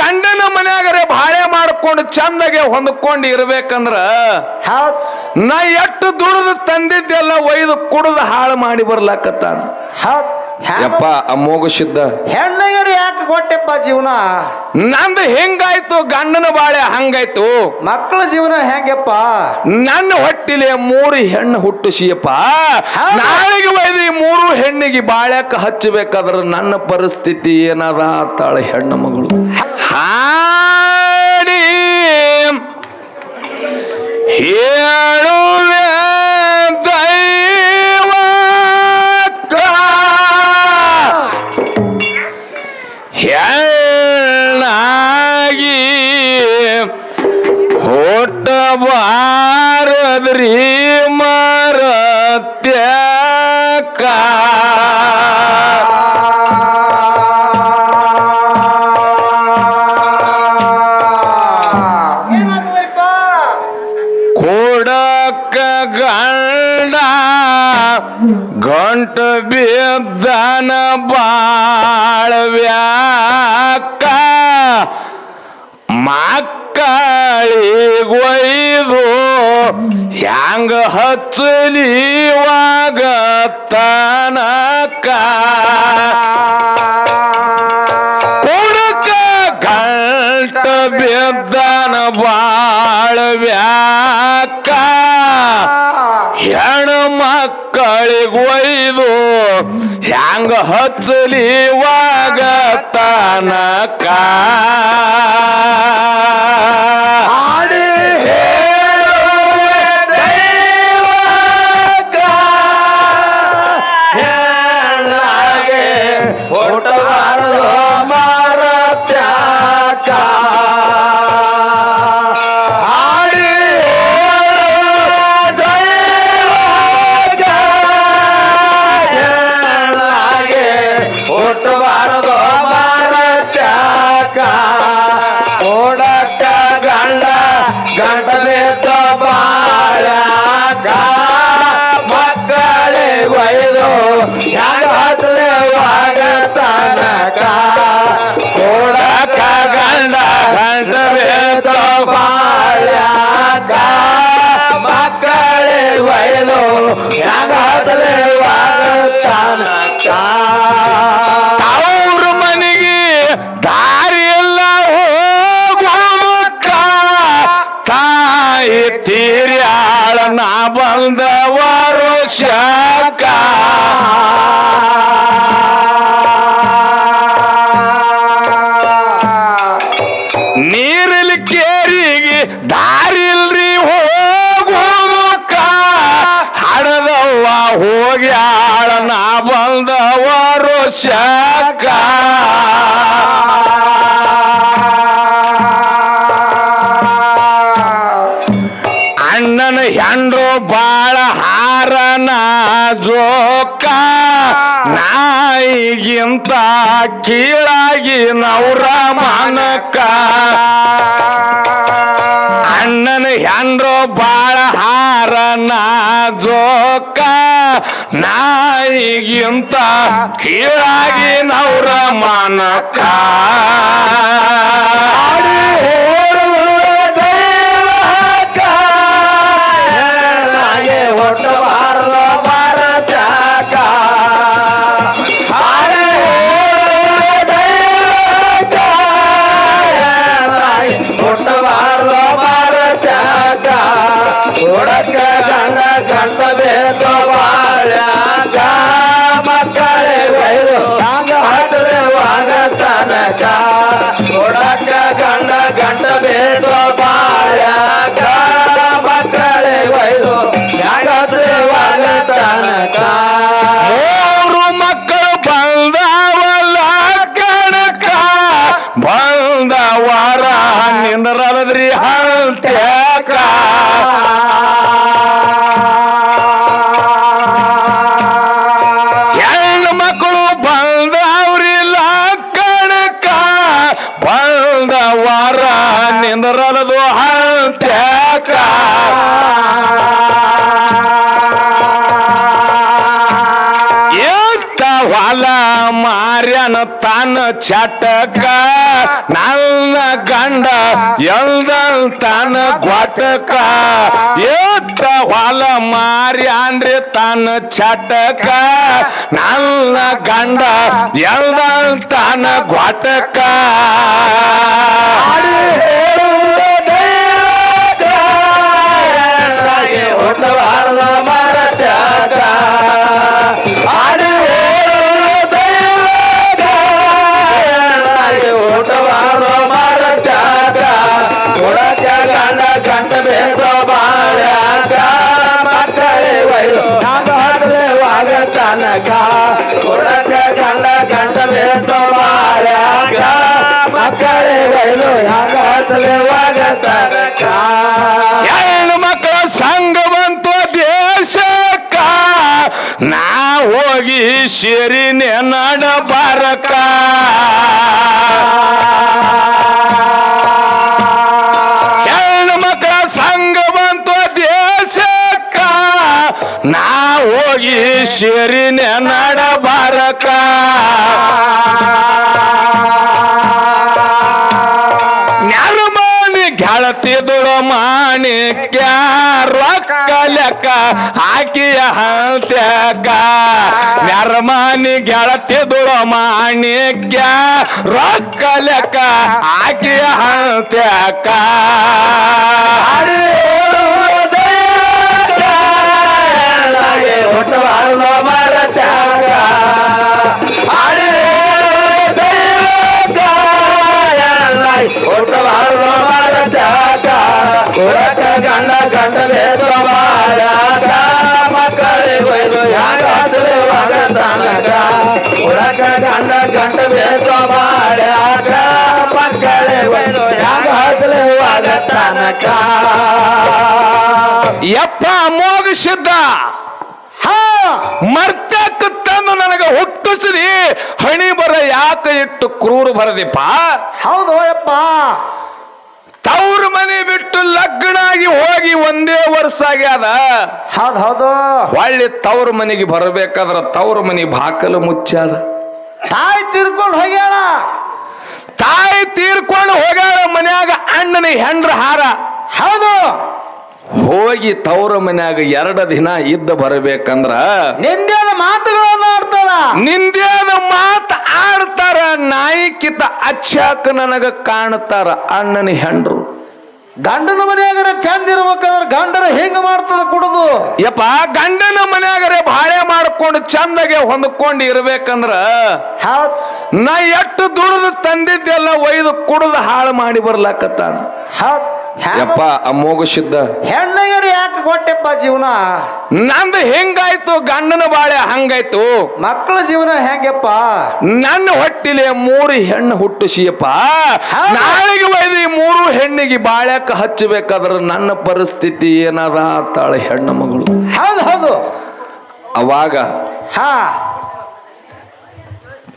ಗಂಡನ ಮನ್ಯಾಗರೆ ಬಾಳೆ ಮಾಡ್ಕೊಂಡು ಚಂದಗೆ ಹೊಂದ್ಕೊಂಡು ಇರ್ಬೇಕಂದ್ರ ನಾ ಎಷ್ಟು ದುಡಿದು ತಂದಿದ್ದೆಲ್ಲ ಒಯ್ದು ಕುಡಿದು ಹಾಳು ಮಾಡಿ ಬರ್ಲಾಕತ್ತಾನ. ಯಪ್ಪ ಅಮೋಘ ಸಿದ್ಧ. ಹೆಣ್ಣಗರು ಯಾಕೆ ಕೊಟ್ಟೆಪ್ಪ ಜೀವನ? ನಂದು ಹೆಂಗಾಯ್ತು? ಗಂಡನ ಬಾಳೆ ಹಂಗಾಯ್ತು. ಮಕ್ಕಳ ಜೀವನ ಹೆಂಗಪ್ಪ? ನನ್ನ ಹೊಟ್ಟಿಲೆ ಮೂರು ಹೆಣ್ಣು ಹುಟ್ಟಿಸಿಯಪ್ಪ. ಸಿಯಪ್ಪ ನಾಳೆಗೆ ಒಯ್ದು ಈ ಮೂರು ಹೆಣ್ಣಿಗೆ ಬಾಳ್ಯಾಕ ಹಚ್ಚಬೇಕಾದ್ರ ನನ್ನ ಪರಿಸ್ಥಿತಿ ಏನದ ತಾಳ ಹೆಣ್ಣು ಮಗಳು. ಹಾಡಿ. ಹೇಳುವೆ ದೈವಕ್ಕ ಹೆಣ್ಣಾಗಿ ಮರತ್ಯಕ ಗಂಟ ಬಿದ್ದನ ಬಾಳವ್ಯಾಕ ಮಕ್ಕಳಿಗೊಯ್ದು ಹ್ಯಾಂಗ ಹಚ್ಚಲಿವಾಗ ತನಕ ಕೊಡಕ ಗಂಟ ಬಿದ್ದನ ಬಾಳವ್ಯಾಕ ಮಕ್ಕಳಿಗೆ ಒಯ್ದು ಹ್ಯಾಂಗ ಹಚ್ಚಲಿವಾಗ ತನಕ ಒಯ್ದು ಯಾಗಾದಲೇ ತನಕ ಅವ್ರ ಮನೆಗೆ ದಾರಿ ಎಲ್ಲ ಹೋಗೋದಕ್ಕ ತಾಯಿ ತೀರ್ಯಾಳ ನಾ ಬಂದವರು ಶಾಕ ಬಂದವರು ಶಾಕ ಅಣ್ಣನ ಹೆಂಡ್ರು ಬಾಳ ಹಾರನ ಜೋಕ. ನಾಯಿಗಿಂತ ಕೀಳಾಗಿ ನವ್ರ ಮನಕ. ಅಣ್ಣನ ಹೆಂಡ್ರು ಬಾಳ ಹಾರನ ಜೋಕ ನಾಯಿಗಿಂತ ಕೀಳಾಗಿ ನವ್ರ ಮನಕ. ನಿಂದ್ರದ್ರಿ ಹಲ್ತ್ಯಾಕ ಹೆಣ್ಣು ಮಕ್ಕಳು ಬಂದವ್ರಿಲ್ಲ ಕಣಕ ಬಂದವರ ನಿಂದ್ರದು ಹಲ್ತ್ಯಾಕ ಮಾರ್ಯನ ತಾನ ಚಟಕ ನನ್ನ ಗಂಡ ಎಲ್ದಲ್ ತಾನ ಗ್ವಾಟಕ ಎತ್ತ ಹೊಲ ಮಾರಿ ಅಂದ್ರೆ ತಾನ ಚಟಕ ನನ್ನ ಗಂಡ ಎಲ್ದಲ್ ತಾನ ಗ್ವಾಟಕ ಹಾಡಿ ಹೇಳುವ ಹೋಗಿ ನಡಬಾರಕ ನಡ ಬಾರಕ. ಹೆಣ್ಣು ಮಕ್ಕಳ ಸಂಘ ಬಂತು ದೇಶಕ್ಕ. ನಾ ಹೋಗಿ ಸೇರಿನೆ ನಡ ಗೆಳತಿದುಳು ಮಾಣಿಕ್ಯ ರೊಕ್ಕ ಲೆಕ್ಕ ಹಾಕಿಯ ಹಂತ್ಯಾಕ ನೆರಮನಿ ಗೆಳತಿದುಳು ಮಾಣಿಕ್ಯ ರೊಕ್ಕ ಲೆಕ್ಕ ಹಾಕಿಯ ಹಂತ್ಯಾಕ ಗಂಡ ಗಂಡ ಬೇಕು ಕಂಡ ಮಕ್ಕಳೇ ಒಯ್ದು ಯಾಗಾದ್ರೆ ವಾಗ ತನಕ ಕೊಡಕ ಗಂಡ ಗಂಡ ಬೇಕು ಬಾಳ್ಯಾಗ ಮಕ್ಕಳೇ ಯಪ್ಪ ಮೋಗಿಸಿದ್ದ. ಹಾ ಮರ್ತಕ್ಕ ತಂದು ನನಗೆ ಹುಟ್ಟಿಸಿದಿ. ಹಣಿ ಬರ ಯಾಕ ಇಟ್ಟು ಕ್ರೂರು ಬರದಿಪ್ಪ? ಹೌದು ಯಪ್ಪ ತವ್ರ ಮನೆ ಬಿಟ್ಟು ಲಗ್ನಾಗಿ ಹೋಗಿ ಒಂದೇ ವರ್ಷ ಆಗ್ಯಾದ. ಹೌದು ಹೌದು. ಹೊಳ್ಳಿ ತವ್ರ ಮನೆಗೆ ಬರಬೇಕಾದ್ರ ತವ್ರ ಮನೆ ಬಾಕಲು ಮುಚ್ಚಾದ. ತಾಯಿ ತೀರ್ಕೊಂಡು ಹೋಗ್ಯಾಳ. ತಾಯಿ ತೀರ್ಕೊಂಡು ಹೋಗ್ಯಾಳ ಮನ್ಯಾಗ ಅಣ್ಣನ ಹೆಂಡ್ರ ಹಾರ. ಹೌದು. ಹೋಗಿ ತವ್ರ ಮನ್ಯಾಗ ಎರಡು ದಿನ ಇದ್ದ ಬರಬೇಕಂದ್ರ ನಿಂದ್ಯಾದ ಮಾತುಗಳನ್ನು ಆಡ್ತಾರ ನಿಂದ್ಯಾದ ಮಾತು ಆಡ್ತಾರ ನಾಯಿಕಿತ ಅಚ್ಚಾಕ ನನಗ ಕಾಣ್ತಾರ ಅಣ್ಣನ ಹೆಂಡ್ರು. ಗಂಡನ ಮನೆಯಾಗರ ಚಂದ ಇರ್ಬೇಕಂದ್ರೆ ಗಂಡನ ಹೆಂಗ ಮಾಡ್ತದ ಕುಡುದು? ಯಪ್ಪ ಗಂಡನ ಮನೆಯಾಗರೆ ಬಾಳೆ ಮಾಡ್ಕೊಂಡು ಚಂದಗೆ ಹೊಂದ್ಕೊಂಡು ಇರ್ಬೇಕಂದ್ರ ನಾ ಎಷ್ಟು ದುಡಿದು ತಂದಿದ್ದೆಲ್ಲ ಒಯ್ದು ಕುಡಿದು ಹಾಳು ಮಾಡಿ ಬರ್ಲಾಕತ್ತಾನ. ಹೌದ್. ಯಪ್ಪ ಅಮೋಘಸಿದ್ದ ಹೆಣ್ಣಗರ ಯಾಕೆ ಕೊಟ್ಟೆಪ್ಪ ಜೀವನ? ನಂದು ಹೆಂಗಾಯ್ತು? ಗಂಡನ ಬಾಳೆ ಹಂಗಾಯ್ತು. ಮಕ್ಕಳ ಜೀವನ ಹೆಂಗಪ್ಪ? ನನ್ನ ಹೊಟ್ಟಿಲೆ ಮೂರು ಹೆಣ್ಣು ಹುಟ್ಟಿಸಿಯಪ್ಪ. ಸಿಯಪ್ಪ ನಾಳೆಗೆ ಒಯ್ದು ಈ ಮೂರು ಹೆಣ್ಣಿಗೆ ಬಾಳ್ಯಾಕ ಹಚ್ಚಬೇಕಾದ್ರ ನನ್ನ ಪರಿಸ್ಥಿತಿ ಏನದ ತಾಳೆ ಹೆಣ್ಣು ಮಗಳು. ಹೌದು ಹೌದು. ಅವಾಗ ಹಾ.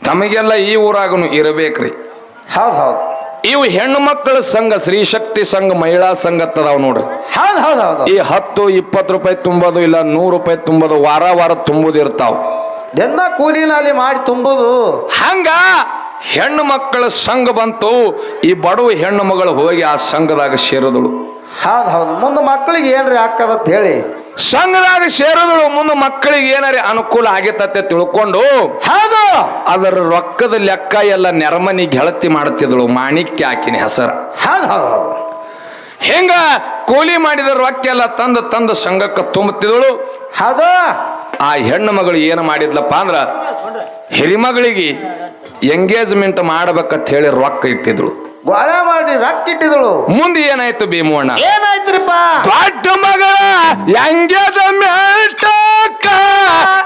ತಮಗೆಲ್ಲ ಈ ಊರಾಗನು ಇರಬೇಕ್ರಿ. ಹೌದು ಹೌದು. ಇವು ಹೆಣ್ಣು ಮಕ್ಕಳ ಸಂಘ ಸ್ತ್ರೀ ಶಕ್ತಿ ಸಂಘ ಮಹಿಳಾ ಸಂಘ ಅದಾವ ನೋಡ್ರಿ. ಹೌದು ಹೌದು ಹೌದು ಈ ಹತ್ತು ಇಪ್ಪತ್ತು ರೂಪಾಯಿ ತುಂಬೋದು ಇಲ್ಲ ನೂರು ರೂಪಾಯಿ ತುಂಬೋದು ವಾರ ವಾರ ತುಂಬುದು ಇರ್ತಾವ. ದಿನ ಕೂಲಿನಲ್ಲಿ ಮಾಡಿ ತುಂಬುದು. ಹಂಗ ಹೆಣ್ಣು ಮಕ್ಕಳ ಸಂಘ ಬಂತು ಈ ಬಡವ ಹೆಣ್ಣು ಮಗಳು ಹೋಗಿ ಆ ಸಂಘದಾಗ ಸೇರಿದಳು. ಹೌದು ಹೌದು. ಮುಂದೆ ಮಕ್ಕಳಿಗೆ ಏನ್ರಿ ಹಾಕದಂತ ಹೇಳಿ? ಸಂಘದಾಗ ಸೇರಿದಳು ಮುಂದೆ ಮಕ್ಕಳಿಗೆ ಏನಾರ ಅನುಕೂಲ ಆಗೈತತ್ತೆ ತಿಳ್ಕೊಂಡು ಹೌದು. ಅದರ ರೊಕ್ಕದ ಲೆಕ್ಕ ಎಲ್ಲ ನೆರಮನಿ ಗೆಳತಿ ಮಾಡ್ತಿದಳು ಮಾಣಿಕ್ಯ ಆಕಿನ ಹೆಸರ. ಹೌದು ಹೌದು ಹೆಂಗ ಕೂಲಿ ಮಾಡಿದ ರೊಕ್ಕ ಎಲ್ಲ ತಂದು ತಂದು ಸಂಘಕ್ಕೆ ತುಂಬುತ್ತಿದಳು ಹೌದು. ಆ ಹೆಣ್ಣು ಮಗಳು ಏನು ಮಾಡಿದ್ಲಪ್ಪ ಅಂದ್ರ ಹಿರಿಮಗಳಿಗೆ ಎಂಗೇಜ್ಮೆಂಟ್ ಮಾಡ್ಬೇಕಂತ ಹೇಳಿ ರೊಕ್ಕ ಇಟ್ಟಿದ್ಳು ಮಾಡಿ ರೊಕ್ಕ ಇಟ್ಟಿದಳು ಮುಂದೆ ಏನಾಯ್ತು ಭೀಮಣ್ಣ ಏನಾಯ್ತ್ರಿಪ್ಪ ದೊಡ್ಡ ಮಗಳ ಎಂಗೇಜ್ಮೆಂಟ್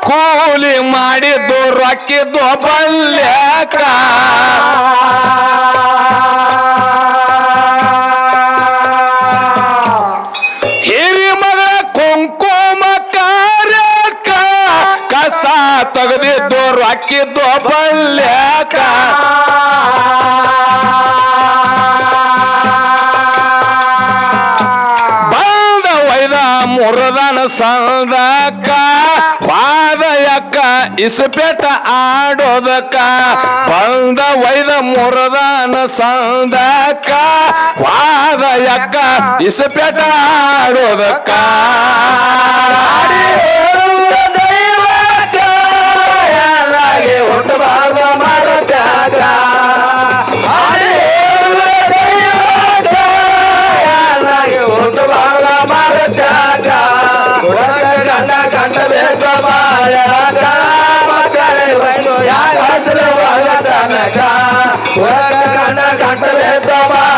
ಕೂಲಿ ಮಾಡಿದ್ದು ರೊಕ್ಕಿದ್ದು ಬಲ್ಯಕ ಹಿರಿ ಮಗಳ ಕುಂಕುಮ ಕಸ ತೆಗೆದಿದ್ದು ರೊಕ್ಕಿದ್ದು ಬಲ್ಯಾಕ ಮುರದನ ಸಂದಕ್ಕ ಪಾದಯಕ್ಕ ಇಸಪೇಟ ಆಡೋದಕ್ಕ ಬಂದ ವೈದ ಮುರದಾನ ಸಂದಕ್ಕ ವಾದ ಯಕ್ಕ ಇಸಪೇಟ ಆಡೋದಕ್ಕ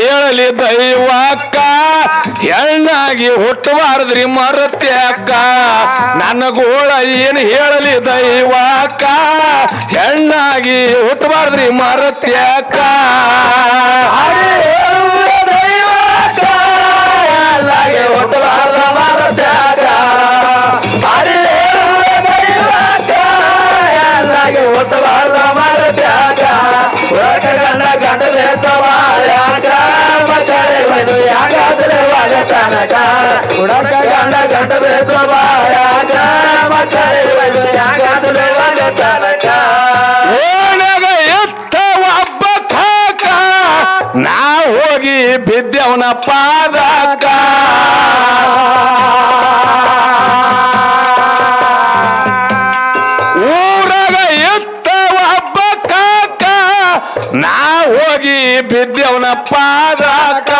ಹೇಳಲಿ ದೈವಕ್ಕ ಹೆಣ್ಣಾಗಿ ಹುಟ್ಟಬಾರದ್ರಿ ಮರತ್ಯಾಕ. ನನಗೋಳ ಏನು ಹೇಳಲಿ ದೈವಕ್ಕ ಹೆಣ್ಣಾಗಿ ಹುಟ್ಟಬಾರದ್ರಿ ಮರತ್ಯಾಕ ಓಣ್ಯಾಗ ಎತ್ತ ಒಬ್ಬ ಕಾಕ. ನಾ ಹೋಗಿ ಬಿದ್ದವನ ಪಾದಕ. ಊರಾಗ ಎತ್ತ ಒಬ್ಬ ಕಾಕ. ನಾ ಹೋಗಿ ಬಿದ್ದವನ ಪಾದಕ.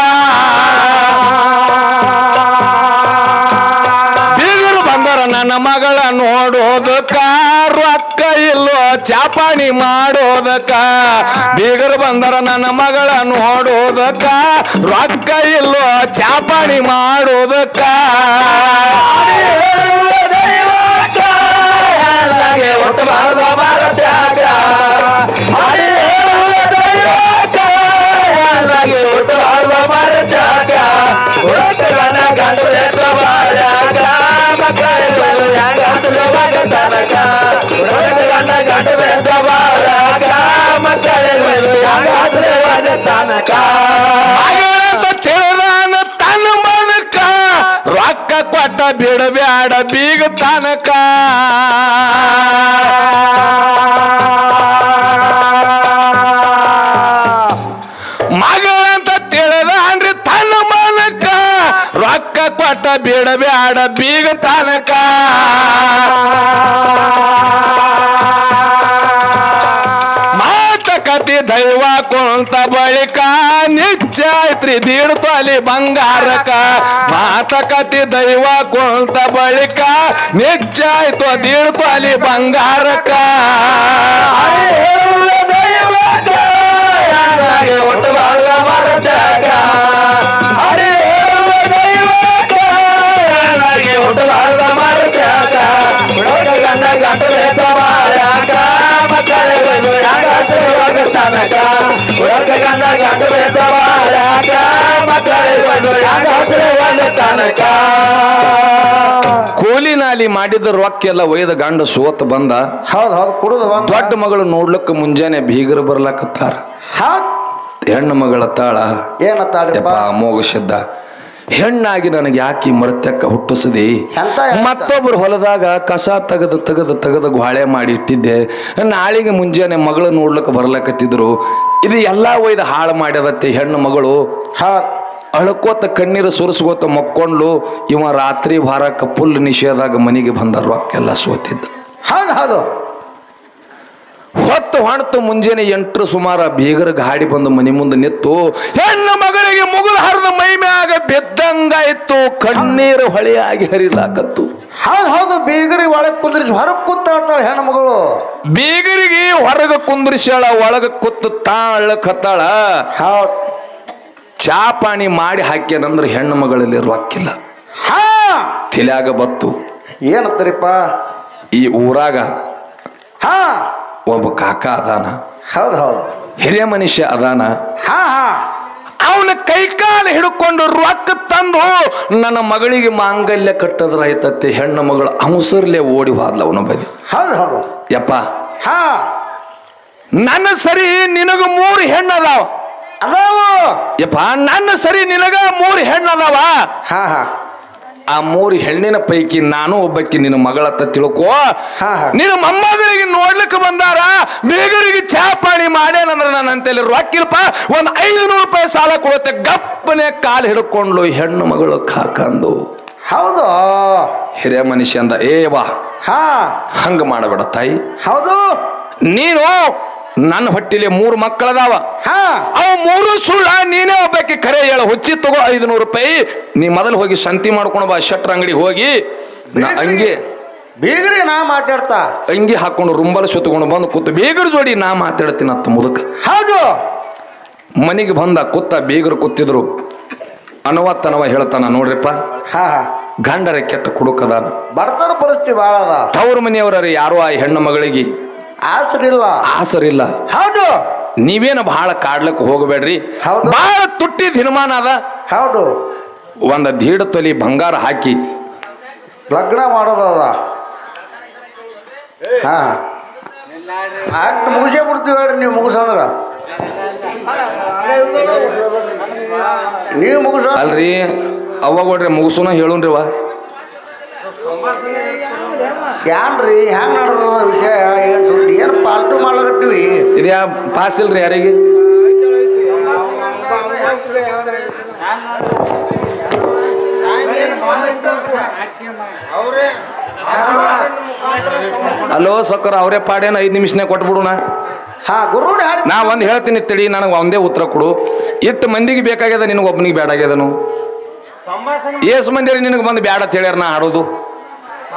ನನ್ನ ಮಗಳ ನೋಡೋದಕ್ಕ ರೊಕ್ಕ ಇಲ್ಲೋ ಚಾಪಾಣಿ ಮಾಡೋದಕ್ಕ? ಬೀಗರು ಬಂದರ ನನ್ನ ಮಗಳ ನೋಡೋದಕ್ಕ ರೊಕ್ಕ ಇಲ್ಲೋ ಚಾಪಾಣಿ ಮಾಡೋದಕ್ಕ? ಮಗಳಂತ ತಿಳಿದಾನ ತನ್ನ ಮನಕ ರೊಕ್ಕ ಕೊಟ್ಟ ಬಿಡಬ್ಯಾಡ ಬೀಗ ತನಕ. ಮಗಳಂತ ತಿಳಿದಾನ್ರಿ ತನ್ನ ಮನಕ ರೊಕ್ಕ ಕೊಟ್ಟ ಬಿಡಬ್ಯಾಡ ಬೀಗ ತನಕ. ಮಾತಕತೆ ದೈವ ಕೊಂತ ಬಳಿಕ ನಿಶ್ಚೈತ್ರಿ ದೀಡ್ ತೊಲಿ ಬಂಗಾರಕ. ಮಾತಕತಿ ದೈವ ಕೊಂತ ಬಳಿಕ ನಿಶ್ಚೈತು ದೀಡ್ ತೊಲಿ ಕೂಲಿ ನಾಲಿ ಮಾಡಿದ ರೊಕ್ಕ ಎಲ್ಲ ಒಯ್ದ ಗಂಡ ಸೋತ್ ಬಂದ. ಹೌದು ಹೌದ್ ಕುಡುದು ಬಂದ. ದೊಡ್ಡ ಮಗಳು ನೋಡ್ಲಕ್ಕ ಮುಂಜಾನೆ ಬೀಗರು ಬರ್ಲಕತ್ತಾರ. ಹೆಣ್ಣು ಮಗಳ ತಾಳ. ಏನತ್ತಾಡ್ರಿಪ್ಪ ಯಪ್ಪ ಅಮೋಘಸಿದ್ದ ಹೆಣ್ಣಾಗಿ ನನಗೆ ಯಾಕೆ ಮರತ್ಯಕ್ಕ ಹುಟ್ಟಿಸದಿ? ಮತ್ತೊಬ್ಬರು ಹೊಲದಾಗ ಕಸ ತೆಗೆದು ತೆಗೆದು ತೆಗೆದು ಗ್ವಾಳೆ ಮಾಡಿ ಇಟ್ಟಿದ್ದೆ. ನಾಳಿಗೆ ಮುಂಜಾನೆ ಮಗಳು ನೋಡ್ಲಕ್ಕ ಬರ್ಲಕತ್ತಿದ್ರು. ಇದು ಎಲ್ಲಾ ಒಯ್ದು ಹಾಳು ಮಾಡ್ಯದತ್ತೆ ಹೆಣ್ಣು ಮಗಳು. ಅಳ್ಕೋತ ಕಣ್ಣೀರು ಸುರಿಸ್ಕೋತ ಮಕ್ಕೊಂಡು ಇವ ರಾತ್ರಿ ಭಾರಕ್ಕೆ ಫುಲ್ ನಿಷೇಧಾಗ ಮನೆಗೆ ಬಂದ ರೊಕ್ಕೆಲ್ಲ ಸೋತಿದ್ದ. ಹಾಗ ಹೌದು. ಹೊತ್ತು ಹೊಣತು ಮುಂಜಾನೆ ಎಂಟರು ಸುಮಾರ ಬೀಗರ ಗಾಡಿ ಬಂದು ಮನೆ ಮುಂದೆ ನಿತ್ತು ಹೆಣ್ಣು ಮಗಳಿಗೆ ಮುಗುಲು ಹರಿದ ಮೈ ಮ್ಯಾಗ ಬಿದ್ದಂಗಾಯ್ತು ಕಣ್ಣೀರು ಹೊಳೆಯಾಗಿ ಹರಿಲಾಕತ್ತು. ಹೌದು ಹೌದು ಬೀಗರಿ ಒಳಗ್ ಕುಂದ್ರಿಸಿ ಹೊರಗ್ ಹೆಣ್ಣು ಮಗಳು. ಬೀಗರಿಗೆ ಹೊರಗೆ ಕುಂದ್ರಿಸ್ಯಾಳ ಒಳಗ ಕುತ್ತು ತಾಳಕತ್ತಾಳ ಹೌದ್. ಚಾ ಪಾಣಿ ಮಾಡಿ ಹಾಕ್ಯನಂದ್ರೆ ಹೆಣ್ಣು ಮಗಳಲ್ಲಿ ರೊಕ್ಕಿಲ್ಲ. ಹಾ! ತಿಲಾಗ ಬತ್ತು. ಏನತ್ತರಿಪ್ಪ ಈ ಊರಾಗ ಹಾ! ಒಬ್ಬ ಕಾಕ ಅದಾನ. ಹೌದು ಹೌದು. ಹಿರಿಯ ಮನುಷ್ಯ ಅದಾನ. ಹಾ ಹಾ. ಅವನ ಕೈಕಾಲು ಹಿಡ್ಕೊಂಡು ರೊಕ್ಕ ತಂದು ನನ್ನ ಮಗಳಿಗೆ ಮಾಂಗಲ್ಯ ಕಟ್ಟದ್ರಾಯ್ತತ್ತೆ ಹೆಣ್ಣು ಮಗಳು ಅವಸರ್ಲೆ ಓಡಿ ಹೋದ್ಲ ಅವನ ಹೌದು ಹೌದು. ಯಪ್ಪ. ಹಾ. ನನ್ನ ಸರಿ ನಿನಗ ಮೂರು ಹೆಣ್ಣು ಅದಾವ ಅದಾವು. ಯಪ್ಪ ನನ್ನ ಸರಿ ನಿನಗ ಮೂರು ಹೆಣ್ಣು ಅದಾವ. ಹಾ ಹಾ. ಆ ಮೂರು ಹೆಣ್ಣಿನ ಪೈಕಿ ನಾನು ಒಬ್ಬಕ್ಕೆ ನಿನ್ನ ಮಗಳತ್ತ ತಿಳ್ಕೋ. ನಿನ್ನ ಮೊಮ್ಮಗಳಿಗೆ ನೋಡ್ಲಿಕ್ಕೆ ಬಂದಾರ ಬೇಗರಿಗೆ ಚಾ ಪಾಣಿ ಮಾಡ್ಯಾನಂದ್ರ ನನ್ನ ಅಂತೇಳಿ ರೊಕ್ಕಿಲ್ಪ. ಒಂದ್ ಐದು ನೂರು ರೂಪಾಯಿ ಸಾಲ ಕೊಡುತ್ತೆ ಗಪ್ಪನೆ ಕಾಲು ಹಿಡ್ಕೊಂಡ್ಲು ಹೆಣ್ಣು ಮಗಳು ಕಾಕಂದು. ಹೌದು. ಹಿರಿಯ ಮನುಷ್ಯ ಅಂದ ಏವಾ ಹಾ. ಹಂಗ ಮಾಡಬೇಡ ತಾಯಿ. ಹೌದು. ನೀನು ನನ್ನ ಹೊಟ್ಟಿಲಿ ಮೂರು ಮಕ್ಕಳದಾವ. ಅವ ಅವು ಮೂರು ಸುಳ್ಳ ನೀನೇ ಒಬ್ಬಕ್ಕೆ ಕರೆ ಹೇಳ. ಹುಚ್ಚಿ ತಗೋ ಐದು ನೂರು ರೂಪಾಯಿ. ನೀ ಮೊದಲು ಹೋಗಿ ಸಂತಿ ಮಾಡ್ಕೊಂಡು ಬಾ ಶೆಟ್ರ ಅಂಗಡಿಗೆ ಹೋಗಿ. ನಾ ಅಂಗಿ ಬೀಗರಿಗೆ ನಾ ಮಾತಾಡ್ತಾ. ಅಂಗಿ ಹಾಕೊಂಡು ರುಂಬಲ್ ಸುತ್ತಕೊಂಡು ಬಂದು ಕೂತು. ಬೀಗರ ಜೋಡಿ ನಾ ಮಾತಾಡ್ತೀನಿ ಅತ್ತ ಮುದುಕ. ಹೌದು. ಮನೆಗೆ ಬಂದ ಕೂತ ಬೀಗರು ಕೂತಿದ್ರು. ಅನವತ್ತನವ ಹೇಳ್ತಾನ ನೋಡ್ರಿಪ್ಪ. ಹಾ ಹಾ. ಗಂಡರ ಕೆಟ್ಟ ಕುಡುಕದಾನ. ಬರ್ತಾರ ಪರಿಸ್ಥಿತಿ ಭಾಳ ಅದ. ತವ್ರ ಮನೆಯವರ ಯಾರೋ ಆ ಹೆಣ್ಣು ಮಗಳಿಗೆ? ಆಸರಿಲ್ಲ. ಆಸರಿಲ್ಲ. ಹೌದು. ನೀವೇನು ಬಹಳ ಕಾಡ್ಲಕ್ಕೆ ಹೋಗಬೇಡ್ರಿ. ಹೌದು. ಬಹಳ ತುಟ್ಟಿ ದಿನಮಾನ ಅದ. ಹೌದು. ಒಂದ ದೀಡ ತೊಲಿ ಬಂಗಾರ ಹಾಕಿ. ಲಗ್ನ ಮಾಡೋದದ. ಹಾ. ಆಕ್ಟ್ ಮುಗಿಸೇ ಬಿಡ್ತೀವಿ ಹೇಳ್ರಿ ನೀವು ಮುಗಿಸಂದ್ರ. ನೀವು ಮುಗಿಸ ಅಲ್ರಿ ಅವಾಗ ಹೊಡ್ರಿ ಮುಗಿಸೋನ ಹೇಳುನ್ರಿವ ಯಾನ್ರಿ? ಹೆಂಗ್ ನಡೆದ ವಿಷಯ? ಏನ್ ಸುದ್ದಿ ಏನು ಪಾಲ್ತು ಇದು ಇದ್ಯಾ ಪಾಸ್ ಇಲ್ರಿ ಯಾರಿಗೆ? ಅಲೋ ಸಕ್ಕರ ಅವರೇ ಪಾಡೇನ ಐದು ನಿಮಿಷನೇ ಕೊಟ್ಬಿಡೋಣ. ಹಾ ಗುರು ನಾ ಒಂದು ಹೇಳ್ತೀನಿ ತಿಳಿ ನನಗೆ ಒಂದೇ ಉತ್ತರ ಕೊಡು. ಎಷ್ಟು ಮಂದಿಗೆ ಬೇಕಾಗ್ಯದ ನಿನಗೆ ಒಬ್ಬನಿಗೆ ಬೇಡಾಗ್ಯದನು ಏಸು ಮಂದಿರಿ ನಿನಗೆ ಬಂದು ಬೇಡ ಅಂತ ಹೇಳ್ಯಾರ ನಾ ಹಾಡೋದು?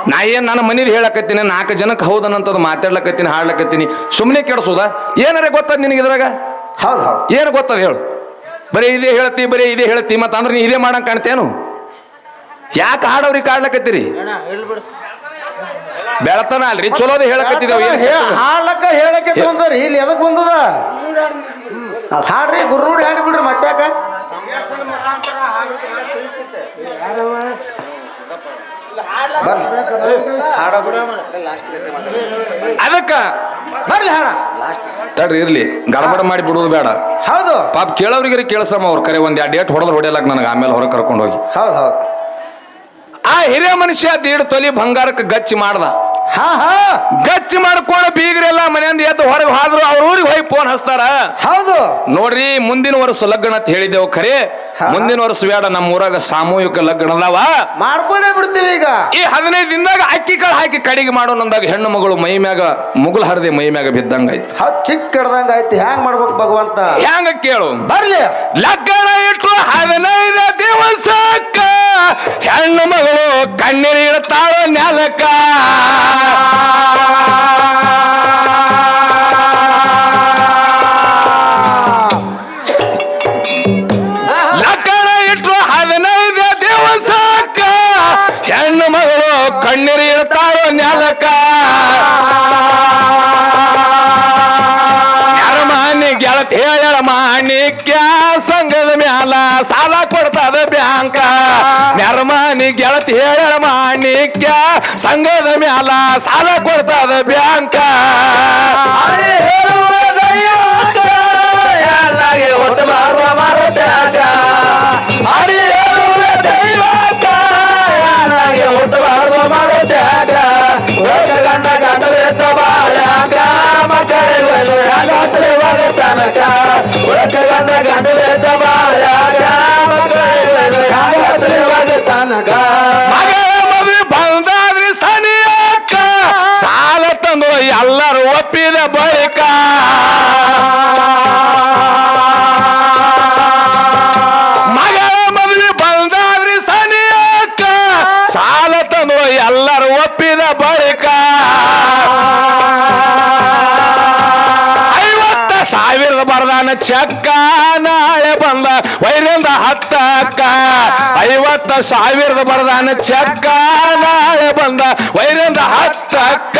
ನಾ ಏನು ನನ್ನ ಮನೇಲಿ ಹೇಳಕತ್ತೀನಿ ನಾಲ್ಕು ಜನಕ್ಕೆ ಹೌದನಂತದ್ದು ಮಾತಾಡ್ಲಕತ್ತೀನಿ ಹಾಡ್ಲಕತ್ತೀನಿ ಸುಮ್ಮನೆ ಕೆಡಿಸೋದ? ಏನಾರ ಗೊತ್ತದ ನಿನಗೆ ಇದ್ರಾಗ? ಹೌದು ಹೌದು. ಏನು ಗೊತ್ತದ ಹೇಳು. ಬರೀ ಇದೇ ಹೇಳ್ತಿ ಬರೀ ಇದೇ ಹೇಳ್ತಿ ಮತ್ತೆ ಅಂದ್ರೆ ನೀ ಇದೇ ಮಾಡಂಗೆ ಕಾಣ್ತೇನು? ಯಾಕೆ ಹಾಡೋರಿ ಕಾಡ್ಲಕತ್ತೀರಿ ಬೆಳತನ ಅಲ್ರಿ ಚಲೋದ ಹೇಳಕತ್ತಿದ್ದೇವೆ ಏನು ಹಾಡ್ಲಕ್ಕ ಹೇಳಕ್ಕೆ ಬಂದ್ರಿ ಇಲ್ಲಿ ಎದಕ್ಕೆ ಬಂದದ? ಹಾಡ್ರಿ ಗುರುಡಿ ಅದಕ್ಕ ಬರ್ಲಿ ಹಾಡ. ತಡ್ರಿ ಇರ್ಲಿ. ಗಡಬಡ ಮಾಡಿ ಬಿಡುವುದು ಬೇಡ. ಹೌದು. ಪಾಪ ಕೇಳೋರಿಗೆ ಕೇಳಸಮ್ಮ ಅವ್ರ ಕರೆ ಒಂದ್ ಎರಡು ಡೇಟ್ ಹೊಡೆದ್ರೆ ಹೊಡೆಯಲಾಕ ನನಗೆ ಆಮೇಲೆ ಹೊರಗೆ ಕರ್ಕೊಂಡು ಹೋಗಿ. ಹೌದು ಹೌದು. ಆ ಹಿರಿಯ ಮನುಷ್ಯ ದೀಡ್ ತೊಲಿ ಬಂಗಾರಕ್ಕೆ ಗಚ್ಚಿ ಮಾಡ್ದ. ಹಾ ಹಾ. ಗಚ್ಚಿ ಮಾಡ್ಕೊಂಡು ಬೀಗರೆಲ್ಲ ಮನೆಯಿಂದ ಎದ್ದು ಹೊರಗೆ ಹಾದ್ರು ಅವ್ರ ಊರಿಗೆ ಹೋಗಿ ಫೋನ್ ಹಚ್ತಾರ. ಹೌದು. ನೋಡ್ರಿ ಮುಂದಿನ ವರ್ಷ ಲಗ್ನ ಅಂತ ಹೇಳಿದೆವು ಖರೆ. ಮುಂದಿನ ವರ್ಷ ಬೇಡ ನಮ್ಮ ಊರಾಗ ಸಾಮೂಹಿಕ ಲಗ್ನ ಅದಾವ. ಮಾಡ್ಕೊಂಡೇ ಬಿಡ್ತೀವಿ ಈಗ. ಈ ಹದಿನೈದು ದಿನದಾಗ ಅಕ್ಕಿ ಕಾಳು ಹಾಕಿ ಕಡಿಗೆ ಮಾಡೋಣ ಅಂದಾಗ ಹೆಣ್ಣು ಮಗಳು ಮೈ ಮ್ಯಾಗ ಮುಗುಲ್ ಹರಿದೆ ಮೈ ಮ್ಯಾಗ ಬಿದ್ದಂಗ ಆಯ್ತು. ಚಿಕ್ಕ ಹಿಡ್ದಂಗ ಆಯ್ತು. ಹ್ಯಾಂಗ್ ಮಾಡ್ಬೇಕು ಭಗವಂತ? ಹ್ಯಾಂಗ ಕೇಳು? ಬರ್ಲಿ. ಲಗ್ನ ಇಟ್ಟು ಹದಿನೈದು ದಿವಸಕ್ಕ ಹೆಣ್ಣು ಮಗಳು ಕಣ್ಣೀರು ಇಡ್ತಾಳು ನೆಲಕ್ಕ ಲಗ್ನ ಇಟ್ಟು ಹದಿನೈದು ದಿವಸಕ್ಕ. ಹೆಣ್ಣು ಮಗಳು ಕಣ್ಣೀರು ನೆಲಕ್ಕ. ನೆರಮಾನಿ ಗೆಳತಿ ಹೇಳ ಮಾಣಿಕ್ಯ ಸಂಘದ ಮ್ಯಾಲ ಸಾಲ ನೆರಮಾನಿ ಗೆಳತಿ ಹೇಳ ಮಾಣಿಕ್ಯ ಸಂಘದ ಮ್ಯಾಲ ಸಾಲ ಕೊಡ್ತದ ಬ್ಯಾಂಕ. ಮಗಳ ಒಪ್ಪಿದ ಬಳಿಕ. ಮಗಳ ಮದುವೆ ಬಂದಾವ್ರಿ ಸನಿಯಕ್ಕ. ಸಾಲ ತಂದು ಎಲ್ಲರೂ ಒಪ್ಪಿದ ಬಳಿಕ. ಐವತ್ತ ಸಾವಿರ ಸಾವಿರದ ಬರದಾನ ಚಕ್ಕ ನಾಳೆ ಬಂದ. ವೈರಿಂದ ಐವತ್ತ ಸಾವಿರದ ಬರದಾನ ಚಕ್ಕ ನಾಳೆ ಬಂದ ವೈರಿಂದ ಹತ್ತಕ್ಕ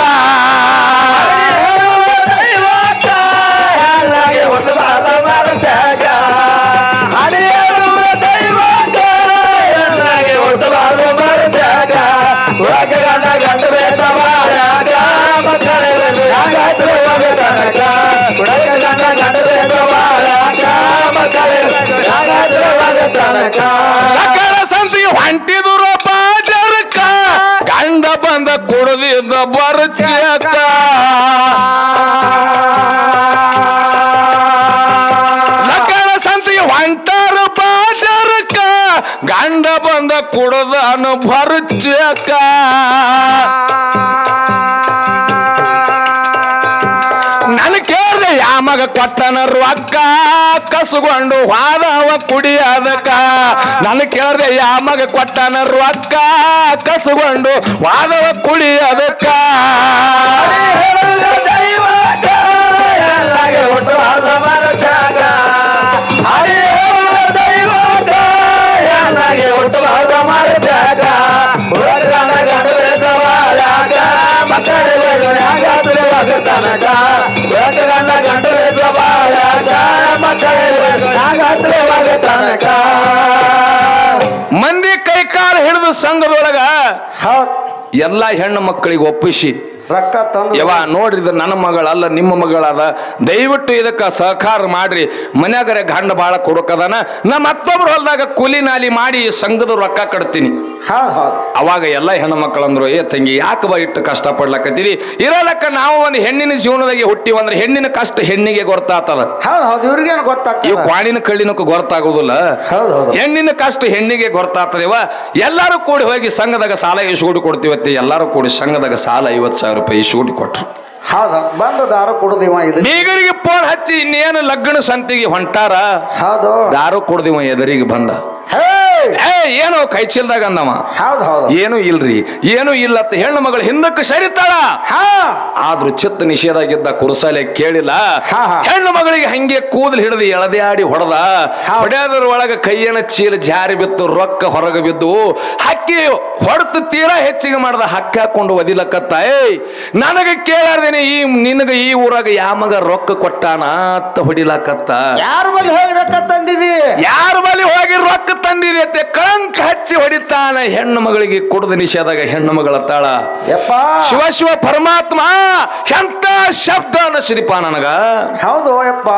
ಗಂಡ ಬಂದ ಕುಡದನು ಭರುಚಕ ನನ್ ಕೇಳ್ದೆ ಯಾಮಗ ಕೊಟ್ಟನ ರೊಕ್ಕ? ಕಸುಗೊಂಡು ವಾದವ ಕುಡಿಯದಕ ನನ್ ಕೇಳ್ದೆ ಯಾಮಗ ಕೊಟ್ಟನ ಅಕ್ಕ ಕಸುಗೊಂಡು ವಾದವ ಕುಡಿಯದಕ್ಕ ಮಂದಿ ಹಿಡಿದು ಸಂಘದೊಳಗ ಹೌದ್. ಎಲ್ಲಾ ಹೆಣ್ಣು ಮಕ್ಕಳಿಗೆ ಒಪ್ಪಿಸಿ. ರೊಕ್ಕ ತಂದು ಯವ ನೋಡ್ರಿ ಇದು ನನ್ನ ಮಗಳಲ್ಲ ನಿಮ್ಮ ಮಗಳದ. ದಯವಿಟ್ಟು ಇದಕ್ಕೆ ಸಹಕಾರ ಮಾಡ್ರಿ. ಮನ್ಯಾಗರೆ ಗಂಡ ಭಾಳ ಕೊಡಕದಾನ. ನಮ್ಮ ಮತ್ತೊಬ್ರು ಹೊಲ್ದಾಗ ಕೂಲಿ ನಾಲಿ ಮಾಡಿ ಸಂಘದ ರೊಕ್ಕ ಕಟ್ತೀನಿ. ಅವಾಗ ಎಲ್ಲ ಹೆಣ್ಣು ಮಕ್ಕಳಂದ್ರು ಏ ತಂಗಿ ಯಾಕೆ ಬಾ ಇಟ್ಟು ಕಷ್ಟ ಪಡ್ಲಕತ್ತೀವಿ ಇರೋದಕ್ಕ ನಾವು ಒಂದು ಹೆಣ್ಣಿನ ಜೀವನದಾಗೆ ಹುಟ್ಟಿವಂದ್ರೆ ಹೆಣ್ಣಿನ ಕಷ್ಟ ಹೆಣ್ಣಿಗೆ ಗೊತ್ತಾತದ. ಹೌದು ಹೌದು ಇವ್ರಿಗೇನು ಇವು ಗೊತ್ತಾಗ್ತದ ಕ್ವಾಣಿನ ಕಳ್ಳಿನಕ್ಕೂ ಗೊತ್ತಾಗೋದಿಲ್ಲ. ಹೆಣ್ಣಿನ ಕಷ್ಟ ಹೆಣ್ಣಿಗೆ ಗೊತ್ತಾಗ್ತದೇವ ಎಲ್ಲರೂ ಕೂಡಿ ಹೋಗಿ ಸಂಘದಾಗ ಸಾಲ ಇಸ್ಕೊಡಿ ಕೊಡ್ತೀವತ್ತೆ. ಎಲ್ಲರೂ ಕೂಡಿ ಸಂಘದಾಗ ಸಾಲ ಐವತ್ತು ಸಾವಿರ ರೂಪಾಯಿ ಶೂಟ್ ಕೊಟ್ರು. ಹೌದು ಹೌದ್. ಬಂದು ದಾರು ಕುಡ್ದಿವ ಇದು ಬೀಗರಿಗೆ ಫೋನ್ ಹಚ್ಚಿ ಇನ್ನೇನು ಲಗ್ನ ಸಂತಿಗೆ ಹೊಂಟಾರ? ಹೌದು. ದಾರು ಕುಡ್ದಿವ ಎದುರಿಗೆ ಬಂದ. ಹೇ! ಏ ಏನೋ ಕೈ ಚೀಲ್ದಾಗ ಅಂದವ. ಹೌದ್ ಹೌದು. ಏನು ಇಲ್ರಿ ಏನು ಇಲ್ಲತ್ತ ಹೆಣ್ಣು ಮಗಳು ಹಿಂದಕ್ಕೆ ಸರಿತಾಳ. ಹಾ. ಆದ್ರೂ ಚಿತ್ತ ನಿಷೇಧ ಆಗಿದ್ದ ಕುರುಸಾಲೆ ಕೇಳಿಲ್ಲ. ಹೆಣ್ಣು ಮಗಳಿಗೆ ಹಂಗೆ ಕೂದಲು ಹಿಡಿದು ಎಳದೆ ಆಡಿ ಹೊಡೆದ. ಹೊಡೆಯೋದ್ರ ಒಳಗ ಕೈಯನ ಚೀಲ ಜಾರಿ ಬಿತ್ತು ರೊಕ್ಕ ಹೊರಗೆ ಬಿದ್ದು ಹಕ್ಕಿ ಹೊಡೆತು ತೀರಾ ಹೆಚ್ಚಿಗೆ ಮಾಡ್ದ ಹಕ್ಕ ಹಾಕೊಂಡು ಒದಿಲಕತ್ತ. ಏಯ್ ನನಗೆ ಕೇಳಾರ್ದೇನೆ ಈ ನಿನಗ ಈ ಊರಾಗ ಯಾಮಗ ರೊಕ್ಕ ಕೊಟ್ಟಾನ ಅಂತ ಹೊಡಿಲಕತ್ತ. ಯಾರ ಬಲಿ ಹೋಗಿ ರೊಕ್ಕ ತಂದಿದಿ? ಯಾರ ಬಲಿ ಹೋಗಿ ರೊಕ್ಕ ತಂದಿದೆ ಅಂತ ಕಳಂಕ ಹಚ್ಚಿ ಹೊಡಿತಾನ ಹೆಣ್ಣು ಮಗಳಿಗೆ ಕುಡ್ದ ನಿಷೇಧಾಗ ಹೆಣ್ಣು ಮಗಳ ತಾಳ. ಯಪ್ಪ. ಶಿವ ಶಿವ ಪರಮಾತ್ಮ ಎಂತ ಶಬ್ದ ಶ್ರೀಪ ನನಗ. ಹೌದು ಯಪ್ಪ.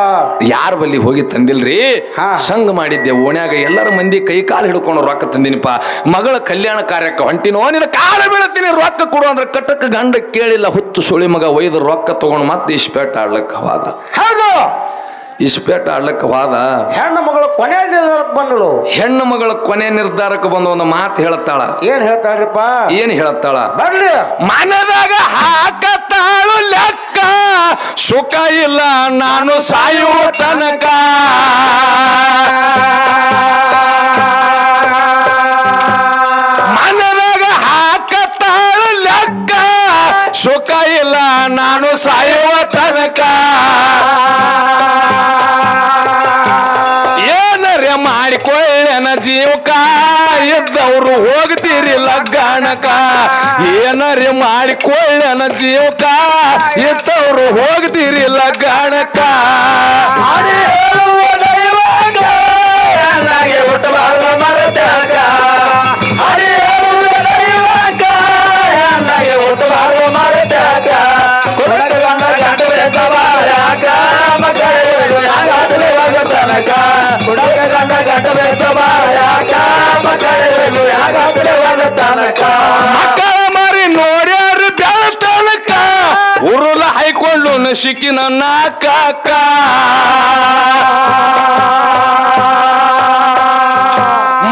ಯಾರ ಬಲ್ಲಿ ಹೋಗಿ ತಂದಿಲ್ರಿ. ಸಂಘ ಮಾಡಿದ್ದೆ ಓಣ್ಯಾಗ ಎಲ್ಲರ ಮಂದಿ ಕೈ ಕಾಲು ಹಿಡ್ಕೊಂಡು ರೊಕ್ಕ ತಂದಿನಿಪ್ಪ. ಮಗಳ ಕಲ್ಯಾಣ ಕಾರ್ಯಕ್ಕೆ ಹೊಂಟಿನೋ ನಿನ್ನ ಕಾಲ ಬೀಳ್ತೀನಿ ರೊಕ್ಕ ಕೊಡು ಅಂದ್ರೆ ಕಟ್ಟಕ್ಕೆ ಗಂಡ ಕೇಳಿಲ್ಲ ಹುಚ್ಚು ಸುಳಿ ಮಗ ಒಯ್ದು ರೊಕ್ಕ ತಗೊಂಡು ಮತ್ತೆ ಇಷ್ಟ ಆಡ್ಲಕ್ಕ ಹೋದ. ಹೌದು. ಇಸ್ಪೇಟ್ ಆಡ್ಲಕ್ಕೆ ಹೋದ ಹೆಣ್ಣು ಮಗಳು ಕೊನೆ ನಿರ್ಧಾರಕ್ಕೆ ಬಂದಳು. ಹೆಣ್ಣು ಮಗಳ ಕೊನೆ ನಿರ್ಧಾರಕ್ಕೆ ಬಂದ ಒಂದು ಮಾತು ಹೇಳತ್ತಾಳ ಏನ್ ಹೇಳ್ತಾಳ್ರಿಪ್ಪ? ಏನ್ ಹೇಳತ್ತಾಳ ಬರ್ಲಿ. ಮನದಾಗ ಹಾಕತ್ತಾಳು ಲೆಕ್ಕ. ಸುಖ ಇಲ್ಲ ನಾನು ಸಾಯುವ ತನಕ. ಮನದಾಗ ಹಾಕತ್ತಾಳು ಲೆಕ್ಕ. ಸುಖ ಇಲ್ಲ ನಾನು ಸಾಯುವ ತನಕ. ಜೀವಕ ಇದ್ದವ್ರು ಹೋಗ್ತೀರಿ ಲಗ್ಗಾಣಕ ಏನರೆ ಮಾಡಿಕೊಳ್ಳನ ಜೀವಕ ಇದ್ದವ್ರು ಹೋಗ್ತೀರಿ ಲಗ್ಗಾಣಕ ಮಕ್ಕಳ ಮಾರಿ ನೋಡ್ಯಾರ ಬೆಳತನಕ ಉರುಳ ಹೈಕೊಂಡು ನನ್ನ ನಾಕಾಕ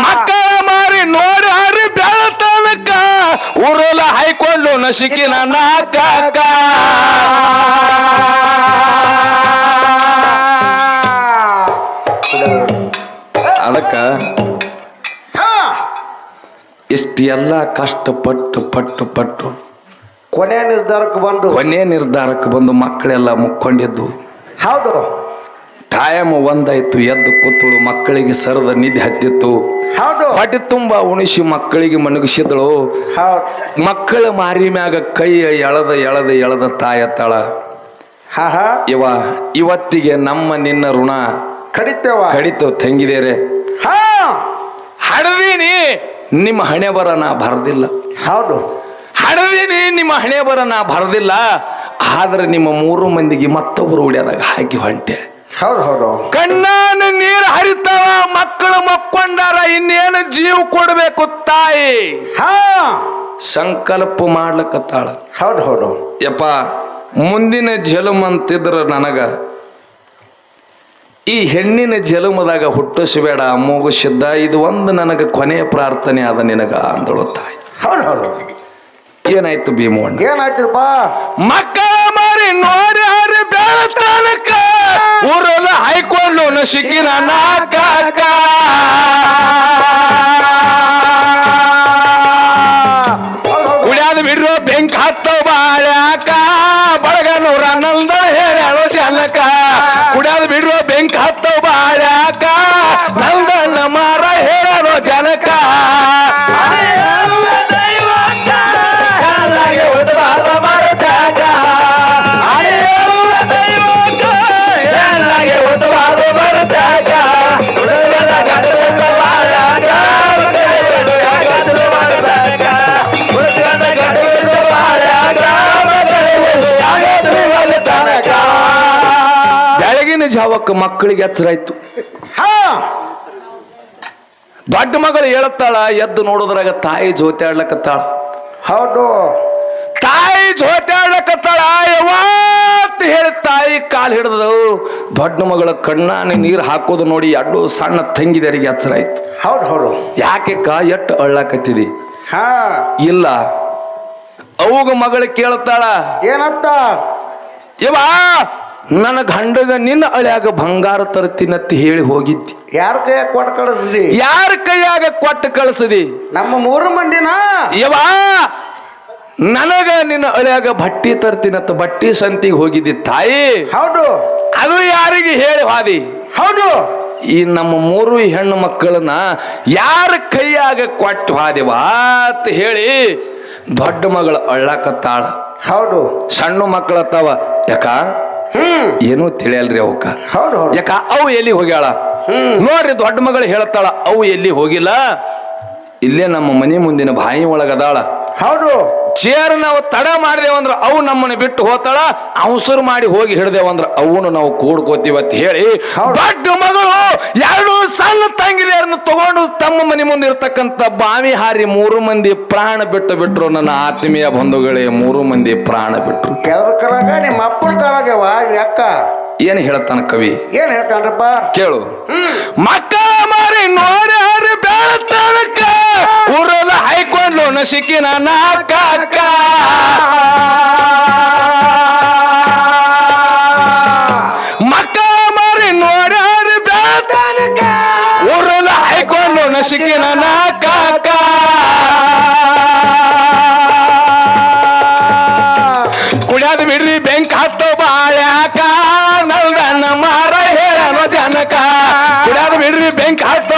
ಮಕ್ಕಳ ಮಾರಿ ನೋಡ್ಯಾರ ಬೆಳತನಕ ಉರುಳ ಹೈಕೊಂಡು ನಶಿಕಿ ನನ್ನ ಅದಕ್ಕ ಎಲ್ಲ ಕಷ್ಟಪಟ್ಟು ಪಟ್ಟು ಪಟ್ಟು. ಕೊನೆ ನಿರ್ಧಾರಕ್ಕೆ ಬಂದು? ಕೊನೆ ನಿರ್ಧಾರಕ್ಕೆ ಬಂದು ಮಕ್ಕಳೆಲ್ಲ ಮುಕ್ಕೊಂಡಿದ್ದು. ಹೌದು. ಟೈಮ್ ಒಂದಾಯ್ತು ಎದ್ದು ಕೂತಳು ಮಕ್ಕಳಿಗೆ ಸರದ ನಿದ್ದೆ ಹತ್ತಿತ್ತು. ಹೌದು. ಹೊಟ್ಟೆ ತುಂಬಾ ಉಣಿಸಿ ಮಕ್ಕಳಿಗೆ ಮನಗಿಸಿದಳು. ಮಕ್ಕಳ ಮಾರಿ ಮ್ಯಾಗ ಕೈ ಎಳದ ಎಳದ ಎಳದ ತಾಯತ್ತಾಳ ಇವ ಇವತ್ತಿಗೆ ನಮ್ಮ ನಿನ್ನ ಋಣ. ಕಡಿತೇವ. ಕಡಿತು ತಂಗಿದೇರೆ. ಹಾ. ಹಡದೀನಿ. ನಿಮ್ಮ ಹಣೆ ಬರ ನಾ ಬರದಿಲ್ಲ. ಹೌದು. ಹಣದೇನೆ ನಿಮ್ಮ ಹಣೆ ಬರ ನಾ ಬರದಿಲ್ಲ. ಆದ್ರೆ ನಿಮ್ಮ ಮೂರು ಮಂದಿಗೆ ಮತ್ತೊಬ್ಬರು ಉಳಿಯೋದಾಗ ಹಾಕಿ ಹೊಂಟೆ. ಹೌದು ಹೌದು. ಕಣ್ಣಾನ ನೀರು ಹರಿತಾವ ಮಕ್ಕಳು ಮಕ್ಕೊಂಡಾರ ಇನ್ನೇನು ಜೀವ ಕೊಡಬೇಕು ತಾಯಿ? ಹಾ. ಸಂಕಲ್ಪ ಮಾಡ್ಲಕತ್ತಾಳ. ಹೌದು ಹೌದು. ಯಪ್ಪ ಮುಂದಿನ ಜಲಮಂತಿದ್ರ ನನಗ ಈ ಹೆಣ್ಣಿನ ಜಲಮದಾಗ ಹುಟ್ಟಿಸಬೇಡ ಮೂಗಿಸಿದ್ದ ಇದು ಒಂದು ನನಗೆ ಕೊನೆಯ ಪ್ರಾರ್ಥನೆ ಆದ ನಿನಗ ಅಂದಳು ತಾಯಿ ಹೌದು ಹೌದು. ಏನಾಯ್ತು ಭೀಮಣ್ಣ ಏನಾಯ್ತಪ್ಪ? ಮಕ್ಕಳ ಮಾರಿ ನೋಡಿ ಹರಿ ಬೆಳತನಕ ಊರೆಲ್ಲ ಹಾಯ್ಕೊಂಡು ನನ್ನ ನಾಕಾಕ ಬೆಳಗಿನ ಮಕ್ಕಳಿಗೆ ಎಚ್ಚರ ಆಯ್ತು. ಹಾ. ದೊಡ್ಡ ಮಗಳು ಹೇಳುತ್ತಾಳ ಎದ್ದು ನೋಡೋದ್ರಾಗ ತಾಯಿ ಜೋತೆ ಆಡ್ಲಕತ್ತಾಳ. ಹೌದು. ತಾಯಿ ಜೋತೆ ಆಡ್ಲಕತ್ತಾಳ ಯಾವತ್ತು ಹೇಳಿ ತಾಯಿ ಕಾಲು ಹಿಡಿದು ದೊಡ್ಡ ಮಗಳ ಕಣ್ಣಾನೆ ನೀರು ಹಾಕೋದು ನೋಡಿ ಎರಡು ಸಣ್ಣ ತಂಗಿದರಿಗೆ ಎಚ್ಚರ ಆಯ್ತು. ಹೌದು ಹೌದು. ಯಾಕೆ ಕಾ ಎಟ್ಟು ಅಳ್ಳಕತ್ತಿದಿ? ಹಾ. ಇಲ್ಲ. ಅವಾಗ ಮಗಳು ಕೇಳ್ತಾಳ ಏನತ್ತ? ಇವ ನನ್ನ ಗಂಡಗ ನಿನ್ನ ಅಳ್ಯಾಗ ಬಂಗಾರ ತರ್ತೀನತ್ತಿ ಹೇಳಿ ಹೋಗಿದ್ದಿ. ಯಾರ ಕೈಯಾಗ ಕೊಟ್ಟು ಕಳಿಸಿದಿ? ಯಾರ ಕೈಯಾಗ ಕೊಟ್ಟು ಕಳಿಸದಿ? ನಮ್ಮ ಮೂರು ಮಂದಿನ? ಯವಾ ನನಗ ನಿನ್ನ ಅಳ್ಯಾಗ ಬಟ್ಟಿ ತರ್ತೀನತ್ತ ಬಟ್ಟಿ ಸಂತಿಗೆ ಹೋಗಿದ್ದಿ ತಾಯಿ. ಹೌದು. ಅದು ಯಾರಿಗೆ ಹೇಳಿ ಹಾದಿ? ಹೌದು. ಈ ನಮ್ಮ ಮೂರು ಹೆಣ್ಣು ಮಕ್ಕಳನ್ನ ಯಾರ ಕೈಯಾಗ ಕೊಟ್ಟು ಹಾದಿವಾ ಅಂತ ಹೇಳಿ ದೊಡ್ಡ ಮಗಳು ಅಳ್ಳಾಕತ್ತಾಳ. ಹೌದು. ಸಣ್ಣ ಮಕ್ಕಳ ಅತ್ತಾವ ಯಾಕ? ಏನೂ ತಿಳಿಯಲ್ರಿ ಅವಕ್ಕ. ಯಾಕ ಅವು ಎಲ್ಲಿ ಹೋಗ್ಯಾಳ? ನೋಡ್ರಿ ದೊಡ್ಡ ಮಗಳು ಹೇಳ್ತಾಳ ಅವು ಎಲ್ಲಿ ಹೋಗಿಲ್ಲ? ಇಲ್ಲೇ ನಮ್ಮ ಮನೆ ಮುಂದಿನ ಬಾಯಿ ಒಳಗದಾಳ ಹೌದು. ಚೇರ್ ನಾವು ತಡ ಮಾಡಿದೇವಂದ್ರ ಅವು ನಮ್ಮನ್ನು ಬಿಟ್ಟು ಹೋತಾಳ ಅವಸರು ಮಾಡಿ ಹೋಗಿ ಹಿಡ್ದೇವಂದ್ರ ಅವನು ನಾವು ಕೂಡ್ಕೋತೀವಿ ಅಂತ ಹೇಳಿ ದೊಡ್ಡ ಮಗಳು ಎರಡು ಸಣ್ಣ ತಂಗಿರಿಯರನ್ನು ತಗೊಂಡು ತಮ್ಮ ಮನೆ ಮುಂದೆ ಇರ್ತಕ್ಕಂಥ ಬಾವಿ ಹಾರಿ ಮೂರು ಮಂದಿ ಪ್ರಾಣ ಬಿಟ್ಟು ಬಿಟ್ರು ನನ್ನ ಆತ್ಮೀಯ ಬಂಧುಗಳೇ ಮೂರು ಮಂದಿ ಪ್ರಾಣ ಬಿಟ್ರು. ನಿಮ್ಮ ಅಪ್ಪನ ಕಾಲಾಗವ ಅಕ್ಕ? ಏನ್ ಹೇಳ್ತಾನ ಕವಿ? ಏನ್ ಹೇಳ್ತಾನಪ್ಪ ಕೇಳು. ಮಕ್ಕಳ ಮಾರಿ ನೋಡಿ ಹರಿ ಬೆಳತನಕ ಊರೆಲ್ಲ ಹಾಯ್ಕೊಂಡು ನಸಿಕಿನ ನಾಕ ಮಕ್ಕಳ ಮರಿ ನೋಡಿ ಹರಿ ಬೆಳತನಕ ಊರೆಲ್ಲ ಹಾಯ್ಕೊಂಡು ನಸಿಕಿನ ನಾಕ ಕುಡಿಯೋದು ಬಿಡ್ರಿ, ಬೆಂಕಿ ಹತ್ತೋ ಬಾಳ್ಯಾಕ. ನಲ್ದನ್ನ ಮಾರ ಹೇಳನೋ ಜನಕ. ಕುಡಿಯೋದು ಬಿಡ್ರಿ, ಬೆಂಕಿ ಹತ್ತೋ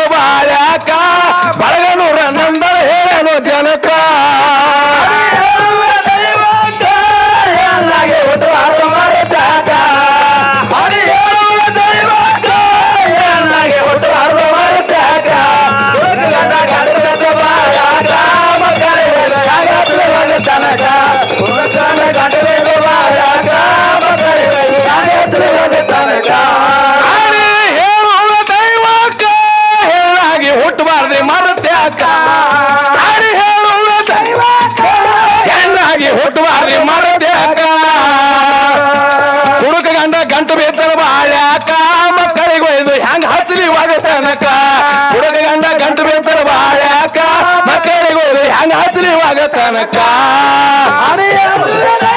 தனக்கா அடையணும்